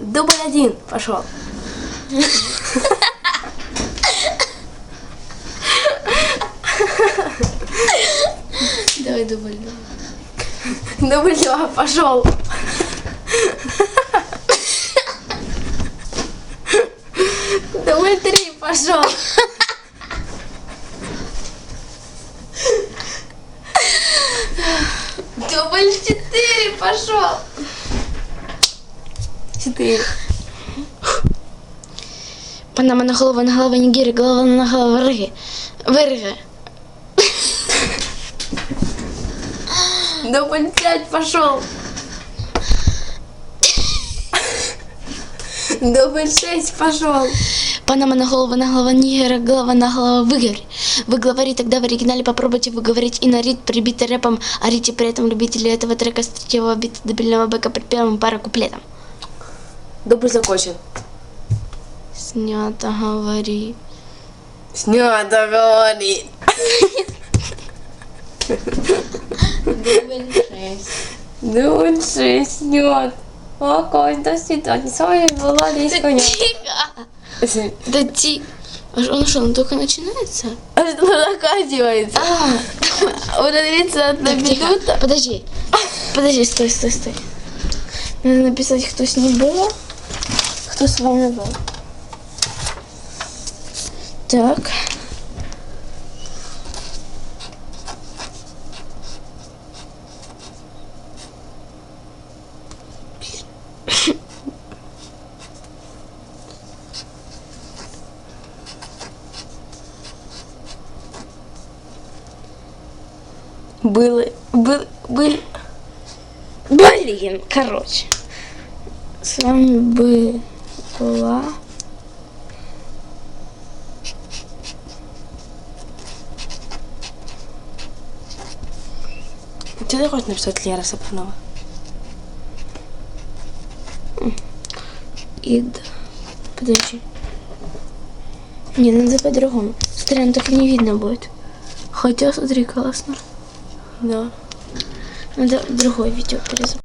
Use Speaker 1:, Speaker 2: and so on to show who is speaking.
Speaker 1: Дубль один. Пошел.
Speaker 2: Давай дубль два.
Speaker 1: Дубль два. Пошел. Дубль три. Пошел. Дубль четыре. Пошел. Четыре.
Speaker 2: Панама на голову, на голову Нигерии, голова на голову Риги. Вириги.
Speaker 1: Дубль пять. Пошел. Дубль шесть. Пошел.
Speaker 2: Панама на голову, на голову Нигера, голова на голову Выгорь. Вы говорите, тогда в оригинале попробуйте выговорить и на рит, прибитый рэпом, орите при этом любители этого трека с третьего бита дебильного бэка при первом пара куплетом.
Speaker 1: Дубль закончен.
Speaker 2: Снято, говори.
Speaker 1: Снято говорит. Дубль шесть. Снят. Окей, до свидания. С вами была Лесь Коня.
Speaker 2: Тихо! Да ти... А Он что, он только начинается?
Speaker 1: А что заканчивается?
Speaker 2: А,
Speaker 1: Вот длится одна
Speaker 2: тихо.
Speaker 1: минута.
Speaker 2: Подожди. Подожди, стой, стой, стой. Надо написать, кто с ним был, кто с вами был. Так.
Speaker 1: Было, был, был.
Speaker 2: Блин, короче. С вами была...
Speaker 1: Ты хочешь написать Лера Сапунова?
Speaker 2: Ид. Подожди. Не, надо по-другому. Смотри, ну так не видно будет. Хотя, смотри, классно.
Speaker 1: Да.
Speaker 2: Надо другое видео перезапустить.